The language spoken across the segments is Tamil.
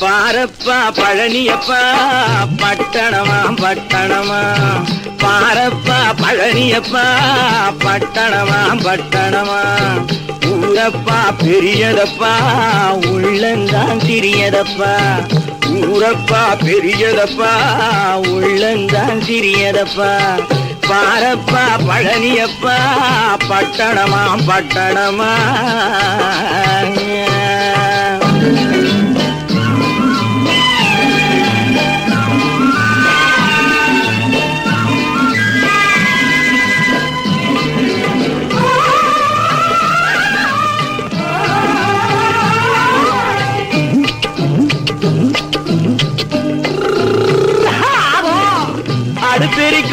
பாரப்பா பழனியப்பா பட்டணமா பட்டணமா? பாரப்பா பழனியப்பா பட்டணமா பட்டணமா? ஊரப்பா பெரியதப்பா உள்ளந்தான் சிறியதப்பா. ஊரப்பா பெரியதப்பா உள்ளந்தான் சிறியதப்பா. பாரப்பா பழனியப்பா பட்டணமா பட்டணமா.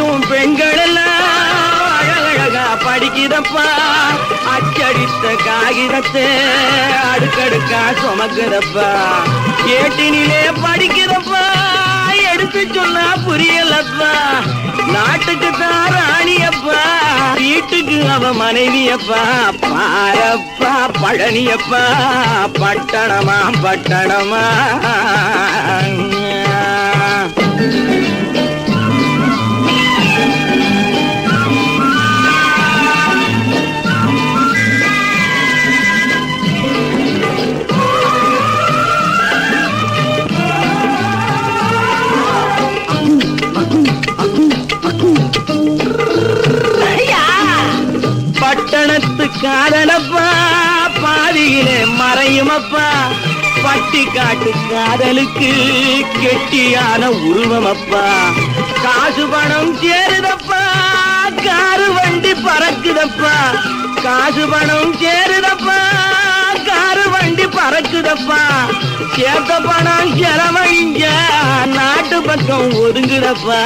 அடுப்பெரிக்கும் பெண்கள் எல்லாம் அழகழகா படிக்குதப்பா. அச்சடித்த காகிதத்தை அடுக்கடுக்கா சுமக்கிறப்பா கேட்டினிலே படிக்கிறப்பா எடுத்து சொன்னா புரியலப்பா. நாட்டுக்கு தான் ராணியப்பா. வீட்டுக்கு அவ மனைவியப்பா. பாரப்பா பழனியப்பா. பட்டணமா பட்டணமா. பட்டணத்து காதலப்பா பாதியிலே மறையுமப்பா. பட்டி காட்டு காதலுக்கு கெட்டியான உருவமப்பா. காசு பணம் சேருதப்பா காரு வண்டி பறக்குதப்பா. காசு பணம் சேருதப்பா காரு வண்டி பறக்குதப்பா. சேர்த்த பணம் செலவழிங்க நாட்டு பக்கம் ஒதுங்குதப்பா.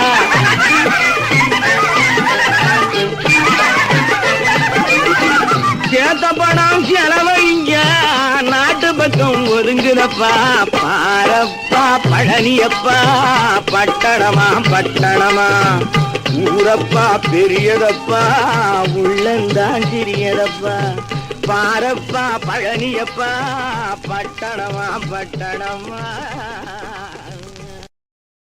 நாட்டு பக்கம் ஒதுங்குதப்பா பாரப்பா பழனியப்பா பட்டணமா பட்டணமா. ஊரப்பா பெரியதப்பா உள்ளந்தான் சிறியதப்பா. பாரப்பா பழனியப்பா பட்டணமா பட்டணமா.